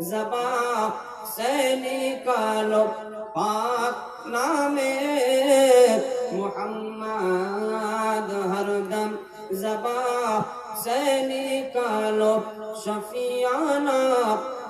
জবা সে নিকালো পাক নামে। মোহাম্মদ হরদম জবা সে শফিয়ানা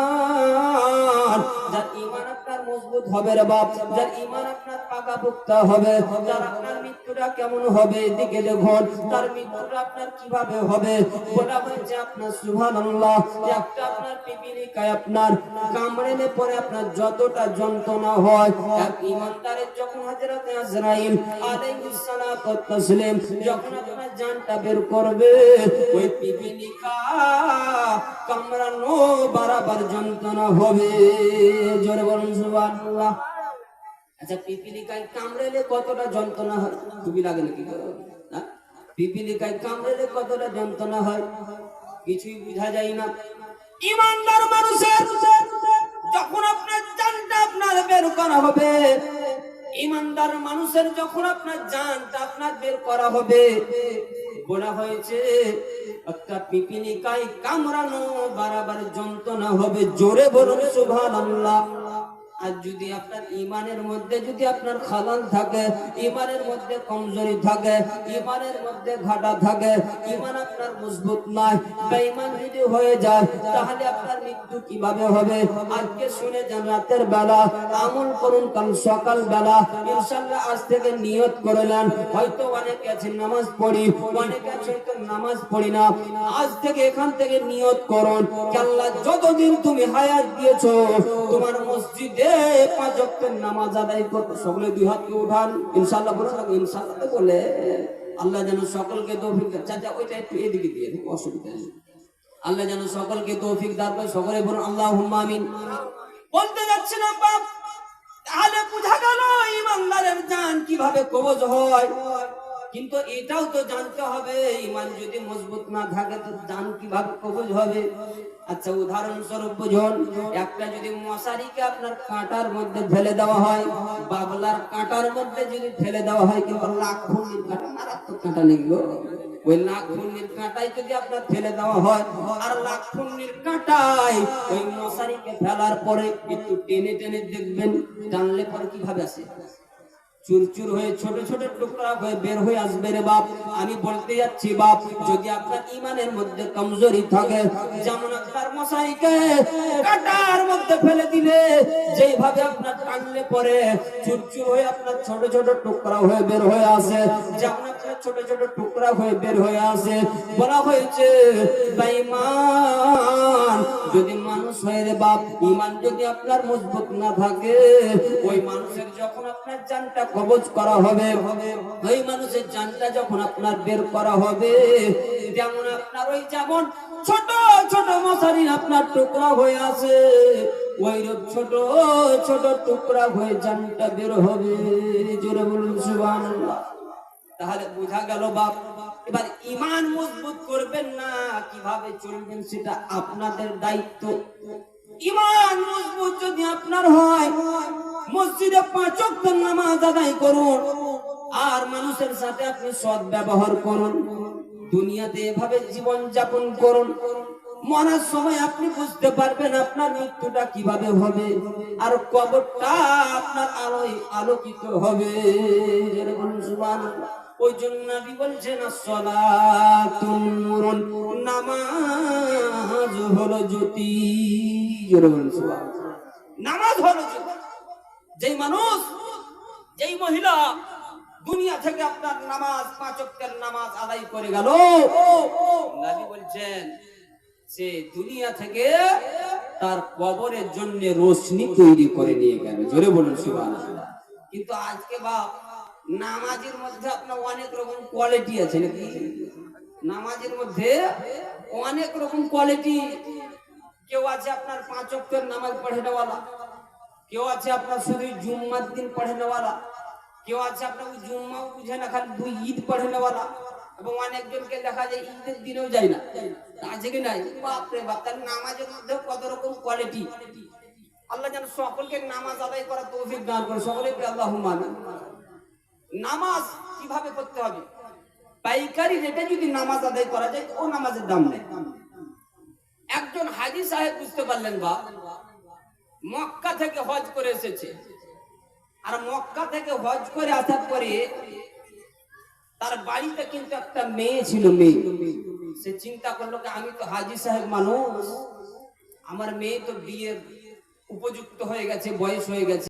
ইমান। যার ইমান আপনার মজবুত হবে রে বাপ। যার ইমান আপনার পাকা পুক্তা হবে, যার আপনার মৃত্যুটা কেমন হবে এদিকে দেখুন, তার মৃত্যুটা আপনার কীভাবে হবে? বলা হয়েছে আপনার সুবহানাল্লাহ। একটা আপনার পিপিলিকায় আপনার কামড়েলে পরে আপনার যতটা যন্ত্রণা হয়, এক ইমানদারের যখন হযরতে আজরাইল আলাইহিস সালাতু ওয়াত তাসলিম যখন আপনার জানটা বের করবে, ওই পিপিলিকা কামড়ানো বারাবার যন্ত্রণা হবে। জোরে বলুন আচ্ছা পিপিলিকায় কতটা যন্ত্রণা হয়? লাগে নাকি? পিপিলিকায় কতটা যন্ত্রণা হয়? কিছুই যায় না। ইমানদার মানুষের, যখন আপনার জানটা আপনার বের করা হবে, ইমানদার মানুষের যখন আপনার জানটা আপনার বের করা হবে, বলা হয়েছে একটা পিপিলিকায় কামড়ানো বারাবার যন্ত্রণা হবে। জোরে বলুন, সুবহানাল্লাহ। আর যদি আপনার ইমানের মধ্যে যদি আপনার খালাল থাকে, ইমানের মধ্যে কমজোরি থাকে, ইমানের মধ্যে ঘাটা থাকে, ইমান আপনার মজবুত নয়, বেঈমান যদি হয়ে যায়, তাহলে আপনার মৃত্যু কীভাবে হবে? আজকে শুনে যান রাতের বেলা, আমল করুন কাল সকাল বেলা। ইনশাআল্লাহ আজ থেকে নিয়ত করলেন হয়তো অনেকে আছে নামাজ পড়ি, অনেকে আছে নামাজ পড়ি না। আজ থেকে এখান থেকে নিয়ত করুন। কি আল্লাহ, যতদিন তুমি হায়াত দিয়েছ, তোমার মসজিদে যেন সকলকে তৌফিক সকলে আল্লাহ বলতে যাচ্ছিলাম বাপ, তাহলে বোঝা গেল, ইমানদারের জান কীভাবে কবজ হয়। কিন্তু এটাও তো জানতে হবে, ইমান যদি মজবুত না থাকে তো জান কীভাবে কবজ হবে? আচ্ছা উদাহরণস্বরূপ বুঝুন, একটা যদি মশারিকে আপনার কাঁটার মধ্যে ফেলে দেওয়া হয়, বাবলার কাঁটার মধ্যে যদি ফেলে দেওয়া হয়, কিংবা লাখ কাঁটা ওই লাখ যদি আপনার ফেলে দেওয়া হয়, আর লাখ খুন্ডির কাঁটায় ওই মশারিকে ফেলার পরে একটু টেনে টেনে দেখবেন টানলে পরে কীভাবে আসে? চুরচুর হয়ে ছোট ছোট টুকরা হয়ে বের হয়ে আসবে রে বাপ। আমি বলতে যাচ্ছি বাপ, যদি আপনার ইমানের মধ্যে কমজোরি থাকে, যেমন আপনার মশাইকে কাটার মধ্যে ফেলে দিলে যেইভাবে আপনার টানলে পরে চুরচুর হয়ে আপনার ছোট ছোট টুকরা হয়ে বের হয়ে আসে, যেমন আপনার ছোট ছোট টুকরা হয়ে বের হয়ে আসে। বলা হয়েছে যদি মানুষ হয়ে রে বাপ ইমান যদি আপনার মজবুত না থাকে, ওই মানুষের যখন আপনার জানটা কবজ করা হবে, ওই মানুষের জানটা যখন আপনার বের করা হবে, যেমন আপনার ওই যেমন ছোট ছোট মশারি আপনার টুকরা হয়ে আছে। ওই ছোট ছোট টুকরা হয়ে জানটা বের হবে। জোরে বলুন, সুবহানাল্লাহ। তাহলে বোঝা গেল বাপ, এবার ইমান মজবুত করবেন না, কীভাবে চলবেন সেটা আপনাদের দায়িত্ব। ইমান মজবুত যদি আপনার হয়, মসজিদে পাঁচ নামাজ আদায় করুন, আর মানুষের সাথে আপনি সৎ ব্যবহার করুন। দুনিয়াতে এভাবে জীবন যাপন করুন মরার সময় আপনি বুঝতে পারবেন আপনার মৃত্যুটা কীভাবে হবে আর কবরটা আপনার আলোয় আলোকিত হবে। ওই জন্য নবী বলছেন সলাতুন নামাজ হলো জ্যোতি। নামাজ হলো জ্যোতি যেই মানুষ, যেই মহিলা দুনিয়া থেকে আপনার নামাজ, পাঁচ নামাজ আদায় করে গেল। বলছেন সে দুনিয়া থেকে তার কবরের জন্য রোশনি তৈরি করে নিয়ে গেল। জোরে বলুন, সুবহানাল্লাহ। কিন্তু আজকে বাপ, নামাজের মধ্যে আপনার অনেক রকম কোয়ালিটি আছে নাকি? নামাজের মধ্যে অনেক রকম কোয়ালিটি কেউ আছে আপনার পাঁচ অক্টের নামাজ পড়ে নেওয়ালা, কেউ আছে আপনার শুধু জুম্মার দিন পড়ে নেওয়ালা। কেউ আছে আপনার জুম্মাও বুঝে না, খালি দুই ঈদ পড়ে নেওয়ালা এবং অনেকজনকে দেখা যায় ঈদের দিনেও যায় না। আছে কি নাই। বাপরে বাপ তার নামাজের মধ্যে কত রকম কোয়ালিটি আল্লাহ যেন সকলকে নামাজ আদায় করার তৌফিক দান করে সকলে আল্লাহ নামাজ কীভাবে করতে হবে? পাইকারি রেটে যদি নামাজ আদায় করা যায়, ও নামাজের দাম নেই। একজন হাজি সাহেব বুঝতে পারলেন বা, মক্কা থেকে হজ করে এসেছে। আর মক্কা থেকে হজ করে আসার পরে তার বাড়িতে কিন্তু একটা মেয়ে ছিল মেয়ে। সে চিন্তা করল আমি তো হাজি সাহেব মানুষ। আমার মেয়ে তো বিয়ের উপযুক্ত হয়ে গেছে, বয়স হয়ে গেছে।